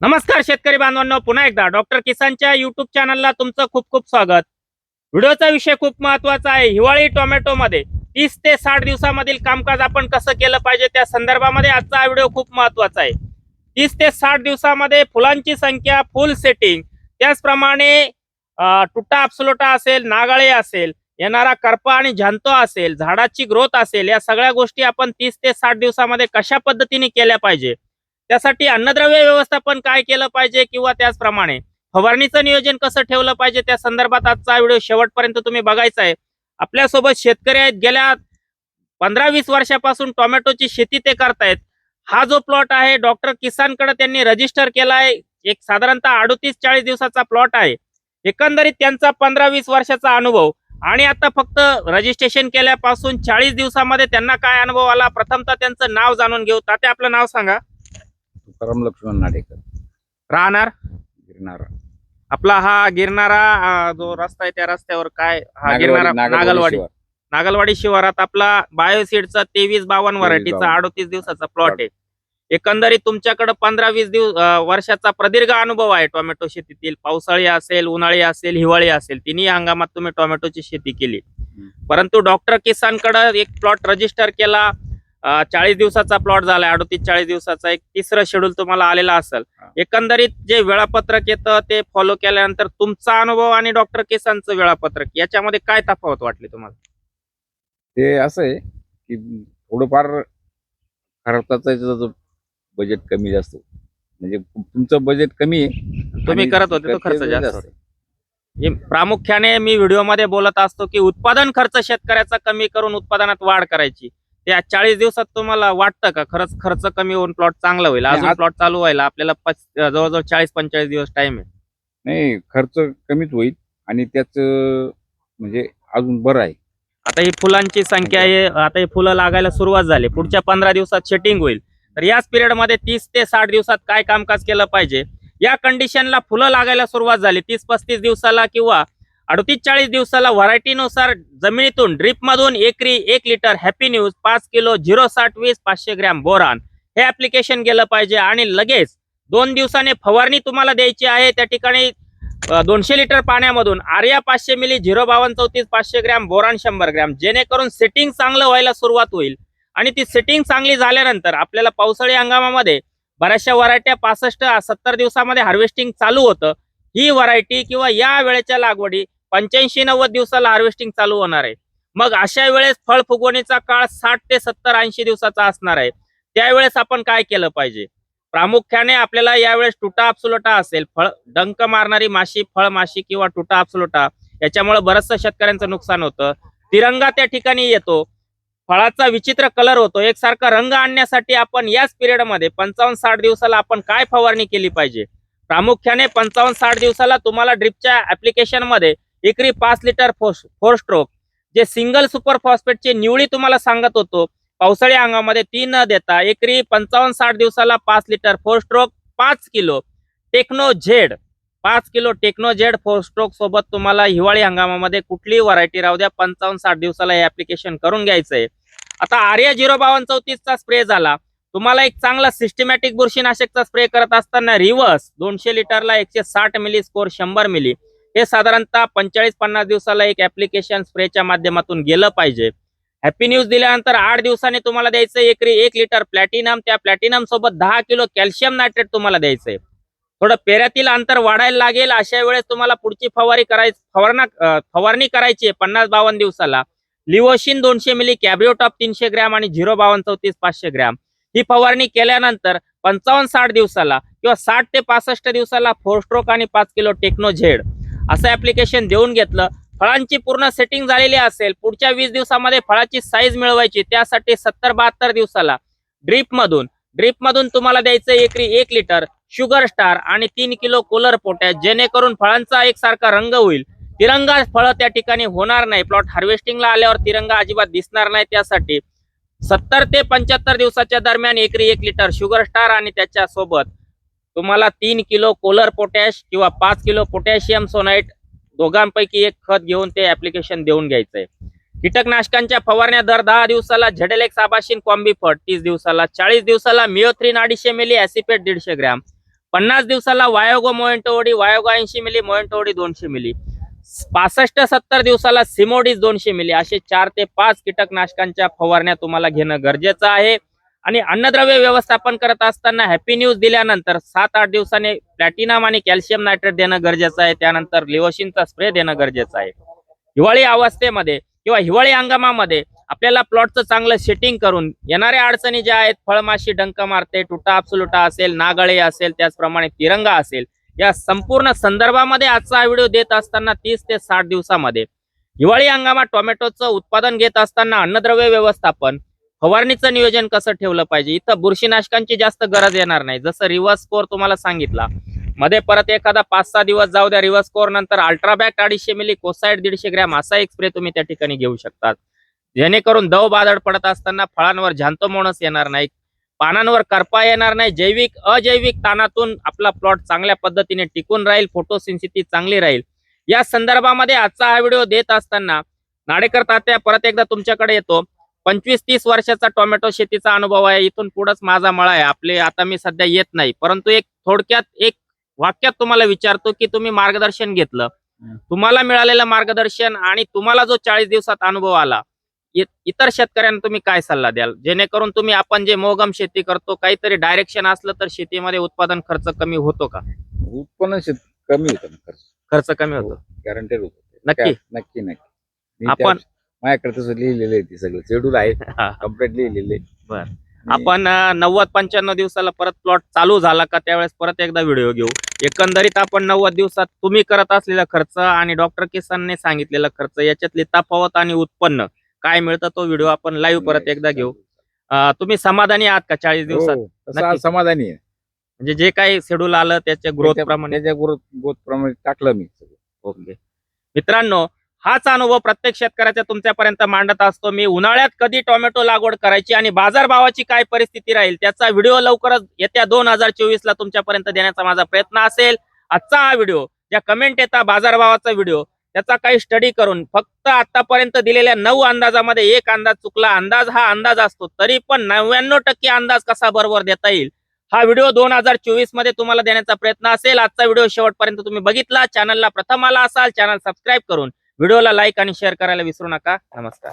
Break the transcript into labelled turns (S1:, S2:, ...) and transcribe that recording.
S1: नमस्कार शेतकरी बांधवांनो पुन्हा एकदा डॉक्टर किसानच्या युट्यूब चॅनलला तुमचं खूप खूप स्वागत. व्हिडिओचा विषय खूप महत्त्वाचा आहे. हिवाळी टोमॅटोमध्ये तीस ते साठ दिवसामधील कामकाज आपण कसं केलं पाहिजे त्या संदर्भामध्ये आजचा हा व्हिडिओ खूप महत्त्वाचा आहे. तीस ते साठ दिवसामध्ये फुलांची संख्या फुल सेटिंग त्याचप्रमाणे तुटा अपसलोटा असेल नागाळे असेल येणारा करपा आणि झंतो असेल झाडाची ग्रोथ असेल या सगळ्या गोष्टी आपण तीस ते साठ दिवसामध्ये कशा पद्धतीने केल्या पाहिजे? त्यासाठी अन्नद्रव्य व्यवस्थापन काय केलं पाहिजे किंवा त्याचप्रमाणे फवारणीचं नियोजन कसं ठेवलं पाहिजे? त्या संदर्भात आजचा व्हिडिओ शेवटपर्यंत तुम्ही बघायचा आहे. आपल्यासोबत शेतकरी आहेत. गेल्या पंधरा वीस वर्षापासून टोमॅटोची शेती ते करतायत. हा जो प्लॉट आहे डॉक्टर किसानकडे त्यांनी रजिस्टर केला आहे एक साधारणतः अडोतीस चाळीस दिवसाचा प्लॉट आहे. एकंदरीत त्यांचा पंधरा वीस वर्षाचा अनुभव. आणि आता फक्त रजिस्ट्रेशन केल्यापासून चाळीस दिवसामध्ये त्यांना काय अनुभव आला? प्रथमतः त्यांचं नाव जाणून घेऊ. तात्या आपलं नाव सांगा.
S2: तुकाराम लक्ष्मण नाडेकर.
S1: राहणार?
S2: गिरणारा
S1: आपला हा गिरणारा अं, जो रस्ता आहे त्या रस्त्यावर काय? हा गिरणारा नागलवाडी
S2: शिवार.
S1: नागलवाडी शिवारात आपला बायोसीडचा तेवीस बावन्न व्हरायटीचा
S2: 22.
S1: अडोतीस दिवसाचा प्लॉट आहे. एकंदरीत तुमच्याकडे पंधरा वीस दिवस अं, वर्षाचा प्रदीर्घ अनुभव आहे टोमॅटो शेतीतील. पावसाळी असेल उन्हाळी असेल हिवाळी असेल तिन्ही हंगामात तुम्ही टोमॅटोची शेती केली. परंतु डॉक्टर किसानकडे एक प्लॉट रजिस्टर केला. चाळीस दिवसाचा प्लॉट झाला अडोतीस चाळीस दिवसाचा. एक तिसरं शेड्यूल तुम्हाला आलेला असेल. एकंदरीत जे वेळापत्रक येतं ते फॉलो केल्यानंतर तुमचा अनुभव आणि डॉक्टर किसानचं वेळापत्रक याच्यामध्ये काय तफावत वाटली तुम्हाला?
S2: ते असं आहे की थोडंफार खर्चाचा जो बजेट कमी जास्त म्हणजे तुमचं बजेट कमी आहे
S1: तुम्ही करत होते तो खर्च जास्त प्रामुख्याने मी व्हिडिओमध्ये बोलत असतो की उत्पादन खर्च शेतकऱ्याचा कमी करून उत्पादनात वाढ करायची. त्या चाळीस दिवसात तुम्हाला वाटतं का? खरंच खर्च कमी होऊन प्लॉट चांगला होईल. अजून
S2: आज-
S1: प्लॉट चालू व्हायला आपल्याला पच- जवळजवळ चाळीस पंचेचाळीस दिवस टाइम आहे.
S2: नाही खर्च कमीच होईल आणि त्याच म्हणजे अजून बरं आहे.
S1: आता ही फुलांची संख्या आहे आता ही फुलं लागायला सुरुवात झाली. पुढच्या पंधरा दिवसात शेटिंग होईल. तर याच पिरियडमध्ये तीस ते साठ दिवसात काय कामकाज केलं पाहिजे? या कंडिशनला फुलं लागायला सुरुवात झाली. तीस पस्तीस दिवसाला किंवा अडतीस चाळीस दिवसाला व्हरायटीनुसार जमिनीतून ड्रीप मधून एकरी एक लिटर हॅपी न्यूज पाच किलो झिरो साठ वीस पाचशे ग्रॅम बोरान. हे ऍप्लिकेशन गेलं पाहिजे आणि लगेच दोन दिवसाने फवारणी तुम्हाला द्यायची आहे. त्या ठिकाणी दोनशे लिटर पाण्यामधून आर्या पाचशे मिली झिरो बावन्न चौतीस पाचशे ग्रॅम बोरान शंभर ग्रॅम. जेणेकरून सेटिंग चांगलं व्हायला सुरुवात होईल. आणि ती सेटिंग चांगली झाल्यानंतर आपल्याला पावसाळी हंगामामध्ये बऱ्याचशा व्हरायट्या पासष्ट सत्तर दिवसामध्ये हार्वेस्टिंग चालू होतं. ही व्हरायटी किंवा या वेळेच्या लागवडी पंच्याऐंशी नव्वद दिवसाला हार्वेस्टिंग चालू होणार आहे. मग अशा वेळेस फळ फुगवणीचा काळ साठ ते सत्तर ऐंशी दिवसाचा असणार आहे. त्यावेळेस आपण काय केलं पाहिजे? प्रामुख्याने आपल्याला यावेळेस टुटा अपसुलोटा असेल फळ डंक मारणारी माशी फळ माशी किंवा टुटा अपसुलोटा याच्यामुळे बरचसं शेतकऱ्यांचं नुकसान होतं. तिरंगा त्या ठिकाणी येतो. फळाचा विचित्र कलर होतो. एकसारखा रंग आणण्यासाठी आपण याच पिरियडमध्ये पंचावन्न साठ दिवसाला आपण काय फवारणी केली पाहिजे? प्रामुख्याने पंचावन्न साठ दिवसाला तुम्हाला ड्रिपच्या ऍप्लिकेशनमध्ये एकरी पाच लिटर फोर स्ट्रोक. जे सिंगल सुपर फॉस्फेटचे निवळी तुम्हाला सांगत होतो पावसाळी हंगामामध्ये ती न देता एकरी पंचावन्न साठ दिवसाला पाच लिटर फोर स्ट्रोक पाच किलो टेक्नो झेड पाच kilo Techno Z four stroke सोबत तुम्हाला हिवाळी हंगामामध्ये कुठलीही व्हरायटी राहू द्या पंचावन्न साठ दिवसाला हे ऍप्लिकेशन करून घ्यायचंय. आता आर्या झिरो बावन चौतीसचा स्प्रे झाला. तुम्हाला एक चांगला सिस्टमॅटिक बुरशीनाशकचा स्प्रे करत असताना रिव्हर्स दोनशे लिटरला एकशे साठ मिली स्कोर शंभर मिली हे साधारणतः पंचेचाळीस पन्नास दिवसाला एक ऍप्लिकेशन स्प्रेच्या माध्यमातून गेलं पाहिजे. हॅपी न्यूज दिल्यानंतर आठ दिवसांनी तुम्हाला द्यायचं एकरी एक लिटर प्लॅटिनम त्या प्लॅटिनम सोबत दहा किलो कॅल्शियम नायट्रेट तुम्हाला द्यायचंय थोडं पेऱ्यातील अंतर वाढायला लागेल. अशा वेळेस तुम्हाला पुढची फवारी करायची फवारणा फवारणी करायची आहे पन्नास बावन्न दिवसाला. लिवोशिन दोनशे मिली कॅब्रिओटॉप तीनशे ग्रॅम आणि झिरो बावन्न चौतीस पाचशे ग्रॅम. ही फवारणी केल्यानंतर पंचावन्न साठ दिवसाला किंवा साठ ते पासष्ट दिवसाला फोर स्ट्रोक आणि पाच किलो टेक्नो झेड असं ऍप्लिकेशन देऊन घेतलं. फळांची पूर्ण सेटिंग झालेली असेल पुढच्या वीस दिवसामध्ये फळाची साईज मिळवायची त्यासाठी सत्तर बहात्तर दिवसाला ड्रीप मधून. ड्रीप मधून तुम्हाला द्यायचं एकरी एक लिटर शुगर स्टार आणि तीन किलो कोलर पोटॅश जेणेकरून फळांचा एकसारखा रंग होईल. तिरंगा फळं त्या ठिकाणी होणार नाही. प्लॉट हार्वेस्टिंगला आल्यावर तिरंगा अजिबात दिसणार नाही त्यासाठी. सत्तर ते पंच्याहत्तर दिवसाच्या दरम्यान एकरी एक लिटर शुगर स्टार आणि त्याच्या सोबत तुम्हाला तीन किलो कोलर पोटॅश किंवा पाच किलो पोटॅशियम सोनाईट दोघांपैकी एक खत घेऊन ते ऍप्लिकेशन देऊन घ्यायचंय. कीटकनाशकांच्या फवारण्या दर दहा दिवसाला झेडेलेक्स आबाशीन कॉम्बी फट तीस दिवसाला चाळीस दिवसाला मिओथ्रीन अडीचशे मिली ऍसिपेट दीडशे ग्रॅम पन्नास दिवसाला वायोगो मोएंटोडी वायोगो ऐंशी मिली मोएंटोडी दोनशे मिली पासष्ट सत्तर दिवसाला सिमोडीज दोनशे मिली असे चार ते पाच कीटकनाशकांच्या फवारण्या तुम्हाला घेणं गरजेचं आहे. आणि अन्नद्रव्य व्यवस्थापन करत असताना हॅपी न्यूज दिल्यानंतर सात आठ दिवसांनी प्लॅटिनम आणि कॅल्शियम नायट्रेट देणं गरजेचं आहे. त्यानंतर लिओशिनचा स्प्रे देणं गरजेचं आहे. हिवाळी अवस्थेमध्ये किंवा हिवाळी हंगामामध्ये आपल्याला प्लॉटचं चांगलं सेटिंग करून येणाऱ्या अडचणी ज्या आहेत फळमाशी डंक मारते तुटा अपसुलुटा असेल नागळे असेल त्याचप्रमाणे तिरंगा असेल या संपूर्ण संदर्भामध्ये आजचा व्हिडिओ देत असताना तीस ते साठ दिवसामध्ये हिवाळी हंगामात टोमॅटोचं उत्पादन घेत असताना अन्नद्रव्य व्यवस्थापन फवारणीचं नियोजन कसं ठेवलं पाहिजे? इथं बुरशीनाशकांची जास्त गरज येणार नाही. जसं रिव्हर्स स्कोर तुम्हाला सांगितला. मध्ये परत एखादा पाच सहा दिवस जाऊ द्या. रिव्हर्स स्कोर नंतर अल्ट्राबॅक अडीचशे मिली कोसाईड दीडशे ग्रॅम असा एक स्प्रे तुम्ही त्या ठिकाणी घेऊ शकतात. जेणेकरून दव बादळ पडत असताना फळांवर झांतोमोणस येणार नाही पानांवर करपा येणार नाही. जैविक अजैविक ताणातून आपला प्लॉट चांगल्या पद्धतीने टिकून राहील. फोटोसिन्सिटी चांगली राहील. या संदर्भामध्ये आजचा हा व्हिडिओ देत असताना नाडेकर तात्या परत एकदा तुमच्याकडे येतो. पंचवीस तीस वर्षाचा टोमॅटो शेतीचा अनुभव आहे. इथून पुढंच माझा मळा आहे. आपले आता मी सध्या येत नाही. परंतु एक थोडक्यात एक वाक्यात तुम्हाला विचारतो की तुम्ही मार्गदर्शन घेतलं.
S2: हं.
S1: तुम्हाला मिळालेलं मार्गदर्शन आणि तुम्हाला जो चाळीस दिवसात अनुभव आला इतर शेतकऱ्यांना तुम्ही काय सल्ला द्याल? जेणेकरून तुम्ही आपण जे मोगम शेती करतो काहीतरी डायरेक्शन असलं तर शेतीमध्ये उत्पादन खर्च कमी होतो का?
S2: उत्पन्न कमी होतं खर्च.
S1: खर्च कमी होतो.
S2: गॅरंटेड होतं.
S1: नक्की?
S2: नक्की नक्की.
S1: आपण-
S2: माझ्याकडे तसं लिहिलेलं आहे ते सगळं. शेड्यूल आहे.
S1: हा.
S2: कंप्लीट लिहिलेलं आहे.
S1: आपण अं, नव्वद पंच्याण्णव दिवसाला परत प्लॉट चालू झाला का त्यावेळेस परत एकदा व्हिडिओ घेऊ. एकंदरीत आपण नव्वद दिवसात तुम्ही करत असलेला खर्च आणि डॉक्टर किसानने सांगितलेला खर्च याच्यातली तफावत आणि उत्पन्न काय मिळतं तो व्हिडिओ आपण लाईव्ह परत एकदा घेऊ. अं, तुम्ही समाधानी आहात का चाळीस दिवसात?
S2: हो, तसं
S1: नक्की.
S2: आज समाधानी आहे.
S1: म्हणजे जे काही शेड्यूल आलं त्याच्या ग्रोथ
S2: त्याच्या-
S1: प्रमाणे.
S2: त्याच्या ग्रोथ ग्रोथ प्रमाणे टाकलं मी सगळं.
S1: ओके. मित्रांनो हाच अनुभव प्रत्येक शेतकऱ्याच्या तुमच्यापर्यंत मांडत असतो. मी उन्हाळ्यात कधी टोमॅटो लागवड करायची आणि बाजारभावाची काय परिस्थिती राहील त्याचा व्हिडिओ लवकरच येत्या दोन हजार चोवीस ला तुमच्यापर्यंत देण्याचा माझा प्रयत्न असेल. आजचा हा व्हिडिओ ज्या कमेंट येतात बाजारभावाचा व्हिडिओ त्याचा काही स्टडी करून फक्त आतापर्यंत दिलेल्या नऊ अंदाजामध्ये एक अंदाज चुकला. अंदाज हा अंदाज असतो तरी पण नव्याण्णव टक्के अंदाज कसा बरोबर देता येईल? हा व्हिडिओ दोन हजार चोवीसमध्ये तुम्हाला देण्याचा प्रयत्न असेल. आजचा व्हिडिओ शेवटपर्यंत तुम्ही बघितला. चॅनलला प्रथम आला असाल चॅनल सबस्क्राईब करून व्हिडिओला लाईक आणि शेअर करायला विसरू नका. नमस्कार.